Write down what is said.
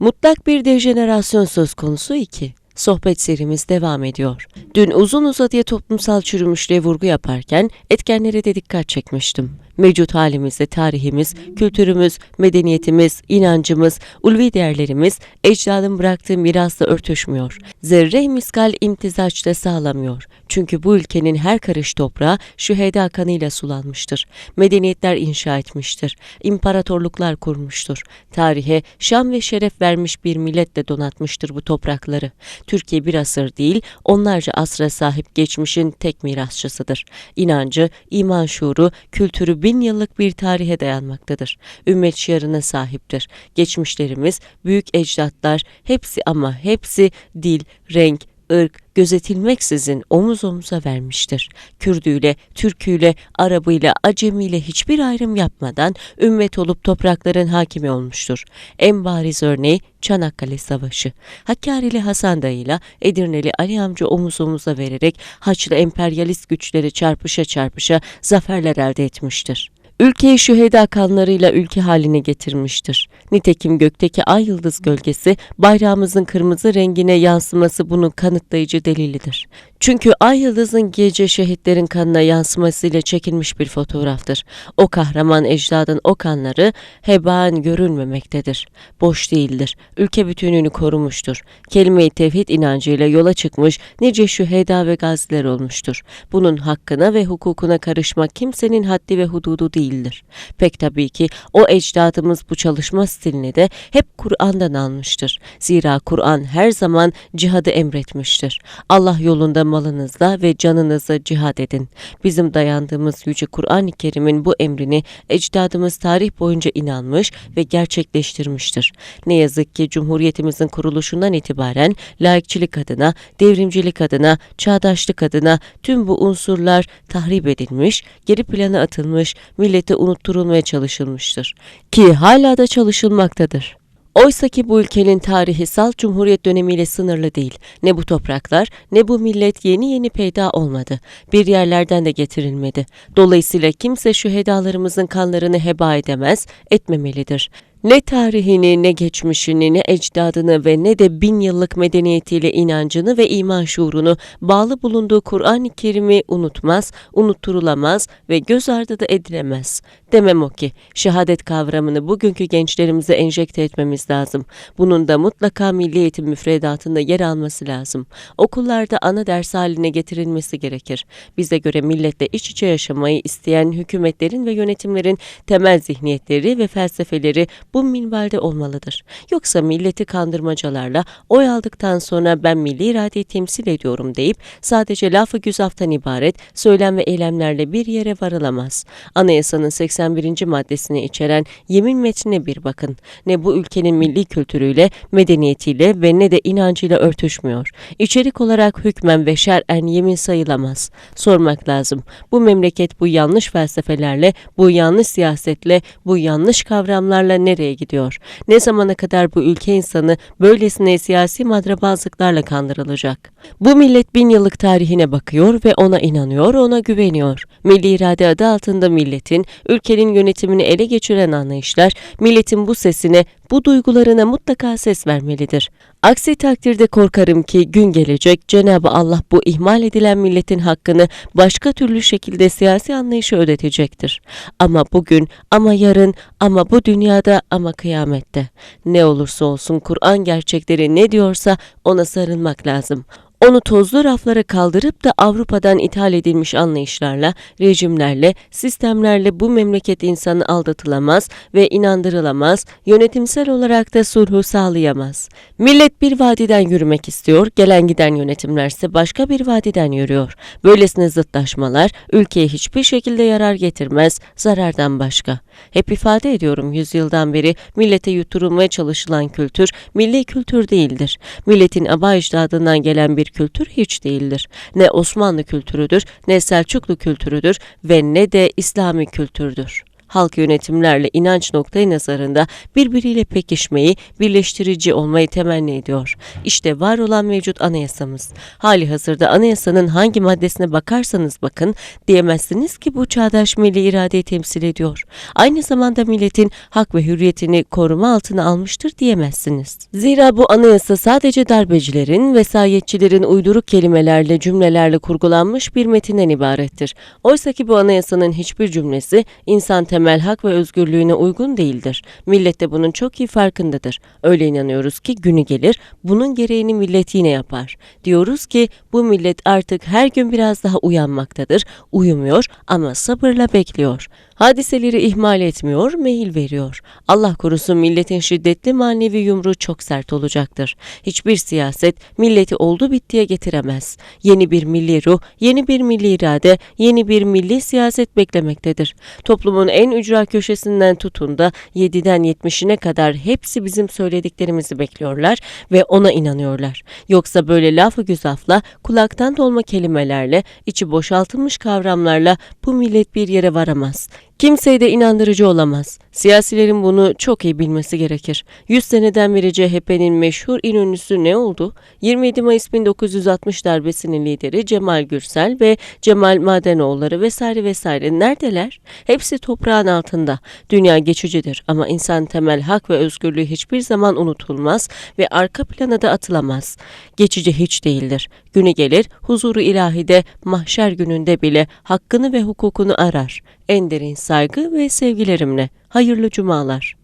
Mutlak bir dejenerasyon söz konusu 2. Sohbet serimiz devam ediyor. Dün uzun uzadıya toplumsal çürümüşlüğe vurgu yaparken etkenlere de dikkat çekmiştim. Mevcut halimizde tarihimiz, kültürümüz, medeniyetimiz, inancımız, ulvi değerlerimiz ecdadın bıraktığı mirasla örtüşmüyor. Zerre miskal imtizaç da sağlamıyor. Çünkü bu ülkenin her karış toprağı şüheda kanıyla sulanmıştır. Medeniyetler inşa etmiştir. İmparatorluklar kurmuştur. Tarihe şan ve şeref vermiş bir milletle donatmıştır bu toprakları. Türkiye bir asır değil, onlarca asra sahip geçmişin tek mirasçısıdır. İnancı, iman şuuru, kültürü bin yıllık bir tarihe dayanmaktadır. Ümmet şiarına sahiptir. Geçmişlerimiz, büyük ecdatlar, hepsi ama hepsi dil, renk, ırk gözetilmeksizin omuz omuza vermiştir. Kürdüyle, Türküyle, Arabıyla, Acemiyle hiçbir ayrım yapmadan ümmet olup toprakların hakimi olmuştur. En bariz örneği Çanakkale Savaşı. Hakkari'li Hasan dayıyla Edirneli Ali amca omuz omuza vererek Haçlı emperyalist güçleri çarpışa çarpışa zaferler elde etmiştir. Ülkeyi şüheda kanlarıyla ülke haline getirmiştir. Nitekim gökteki ay yıldız gölgesi bayrağımızın kırmızı rengine yansıması bunun kanıtlayıcı delilidir. Çünkü ay yıldızın gece şehitlerin kanına yansımasıyla çekilmiş bir fotoğraftır. O kahraman ecdadın o kanları hebaen görülmemektedir. Boş değildir. Ülke bütünlüğünü korumuştur. Kelime-i tevhid inancıyla yola çıkmış nice şüheda ve gaziler olmuştur. Bunun hakkına ve hukukuna karışmak kimsenin haddi ve hududu değildir. Pek tabii ki o ecdadımız bu çalışma stilini de hep Kur'an'dan almıştır. Zira Kur'an her zaman cihadı emretmiştir. Allah yolunda malınızla ve canınızla cihad edin. Bizim dayandığımız Yüce Kur'an-ı Kerim'in bu emrini ecdadımız tarih boyunca inanmış ve gerçekleştirmiştir. Ne yazık ki Cumhuriyetimizin kuruluşundan itibaren laikçilik adına, devrimcilik adına, çağdaşlık adına tüm bu unsurlar tahrip edilmiş, geri plana atılmış, millete unutturulmaya çalışılmıştır. Ki hala da çalışılmaktadır. Oysa ki bu ülkenin tarihi salt cumhuriyet dönemiyle sınırlı değil. Ne bu topraklar ne bu millet yeni yeni peyda olmadı. Bir yerlerden de getirilmedi. Dolayısıyla kimse şu hedalarımızın kanlarını heba edemez, etmemelidir. Ne tarihini, ne geçmişini, ne ecdadını ve ne de bin yıllık medeniyetiyle inancını ve iman şuurunu bağlı bulunduğu Kur'an-ı Kerim'i unutmaz, unutturulamaz ve göz ardı da edilemez. Demem o ki, şehadet kavramını bugünkü gençlerimize enjekte etmemiz lazım. Bunun da mutlaka milli eğitim müfredatında yer alması lazım. Okullarda ana ders haline getirilmesi gerekir. Bize göre milletle iç içe yaşamayı isteyen hükümetlerin ve yönetimlerin temel zihniyetleri ve felsefeleri bu minvalde olmalıdır. Yoksa milleti kandırmacalarla oy aldıktan sonra ben milli iradeyi temsil ediyorum deyip sadece lafı güzaftan ibaret söylem ve eylemlerle bir yere varılamaz. Anayasanın 81. maddesini içeren yemin metnine bir bakın. Ne bu ülkenin milli kültürüyle, medeniyetiyle ve ne de inancıyla örtüşmüyor. İçerik olarak hükmen ve şer'en yemin sayılamaz. Sormak lazım. Bu memleket bu yanlış felsefelerle, bu yanlış siyasetle, bu yanlış kavramlarla nereye gidiyor? Ne zamana kadar bu ülke insanı böylesine siyasi madrabazlıklarla kandırılacak? Bu millet bin yıllık tarihine bakıyor ve ona inanıyor, ona güveniyor. Milli irade adı altında milletin, ülkenin yönetimini ele geçiren anlayışlar, milletin bu sesine, bu duygularına mutlaka ses vermelidir. Aksi takdirde korkarım ki gün gelecek Cenab-ı Allah bu ihmal edilen milletin hakkını başka türlü şekilde siyasi anlayışı ödetecektir. Ama bugün, ama yarın, ama bu dünyada, ama kıyamette. Ne olursa olsun Kur'an gerçekleri ne diyorsa ona sarılmak lazım. Onu tozlu raflara kaldırıp da Avrupa'dan ithal edilmiş anlayışlarla, rejimlerle, sistemlerle bu memleket insanı aldatılamaz ve inandırılamaz, yönetimsel olarak da sulhu sağlayamaz. Millet bir vadiden yürümek istiyor, gelen giden yönetimlerse başka bir vadiden yürüyor. Böylesine zıtlaşmalar ülkeye hiçbir şekilde yarar getirmez, zarardan başka. Hep ifade ediyorum yüzyıldan beri millete yutturulmaya çalışılan kültür, milli kültür değildir. Milletin aba ecdadından gelen bir kültür hiç değildir. Ne Osmanlı kültürüdür, ne Selçuklu kültürüdür ve ne de İslami kültürdür. Halk yönetimlerle inanç noktayı nazarında birbiriyle pekişmeyi, birleştirici olmayı temenni ediyor. İşte var olan mevcut anayasamız. Hali hazırda anayasanın hangi maddesine bakarsanız bakın diyemezsiniz ki bu çağdaş milli iradeyi temsil ediyor. Aynı zamanda milletin hak ve hürriyetini koruma altına almıştır diyemezsiniz. Zira bu anayasa sadece darbecilerin, vesayetçilerin uyduruk kelimelerle, cümlelerle kurgulanmış bir metinden ibarettir. Oysa ki bu anayasanın hiçbir cümlesi insan temel hak ve özgürlüğüne uygun değildir. Millet de bunun çok iyi farkındadır. Öyle inanıyoruz ki günü gelir, bunun gereğini millet yine yapar. Diyoruz ki bu millet artık her gün biraz daha uyanmaktadır, uyumuyor ama sabırla bekliyor. Hadiseleri ihmal etmiyor, meyil veriyor. Allah korusun milletin şiddetli manevi yumruğu çok sert olacaktır. Hiçbir siyaset milleti oldu bittiye getiremez. Yeni bir milli ruh, yeni bir milli irade, yeni bir milli siyaset beklemektedir. Toplumun en ücra köşesinden tutun da 7'den 70'ine kadar hepsi bizim söylediklerimizi bekliyorlar ve ona inanıyorlar. Yoksa böyle lafı güzafla, kulaktan dolma kelimelerle, içi boşaltılmış kavramlarla bu millet bir yere varamaz. Kimseye de inandırıcı olamaz. Siyasilerin bunu çok iyi bilmesi gerekir. 100 seneden beri CHP'nin meşhur inönüsü ne oldu? 27 Mayıs 1960 darbesinin lideri Cemal Gürsel ve Cemal Madenoğulları vesaire vesaire neredeler? Hepsi toprağın altında. Dünya geçicidir ama insan temel hak ve özgürlüğü hiçbir zaman unutulmaz ve arka plana da atılamaz. Geçici hiç değildir. Günü gelir huzuru ilahide mahşer gününde bile hakkını ve hukukunu arar. En derin saygı ve sevgilerimle. Hayırlı cumalar.